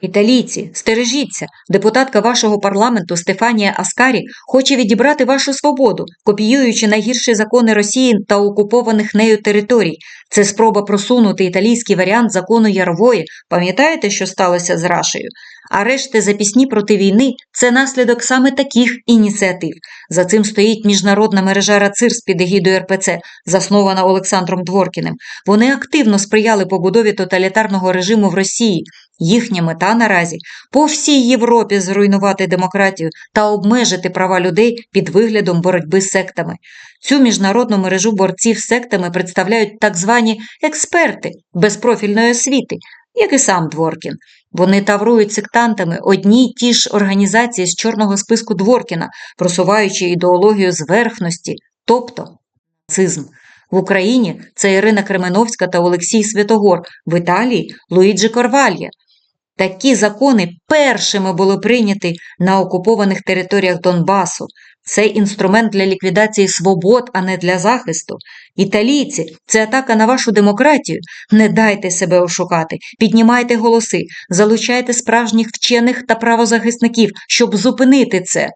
Італійці, стережіться, депутатка вашого парламенту Стефанія Аскарі хоче відібрати вашу свободу, копіюючи найгірші закони Росії та окупованих нею територій. Це спроба просунути італійський варіант закону Ярової. Пам'ятаєте, що сталося з Рашею? Арешти за пісні проти війни це наслідок саме таких ініціатив. За цим стоїть міжнародна мережа РАЦИРС під егідою РПЦ, заснована Олександром Дворкіним. Вони активно сприяли побудові тоталітарного режиму в Росії. Їхня мета наразі по всій Європі зруйнувати демократію та обмежити права людей під виглядом боротьби з сектами. Цю міжнародну мережу борців з сектами представляють так звані експерти без профільної освіти, як і сам Дворкін. Вони таврують сектантами одні ті ж організації з чорного списку Дворкіна, просуваючи ідеологію зверхності, тобто нацизм. В Україні це Ірина Кременовська та Олексій Святогор, в Італії Луїджі Корвальє. Такі закони першими були прийняті на окупованих територіях Донбасу. Це інструмент для ліквідації свобод, а не для захисту. Італійці, це атака на вашу демократію. Не дайте себе ошукати, піднімайте голоси, залучайте справжніх вчених та правозахисників, щоб зупинити це.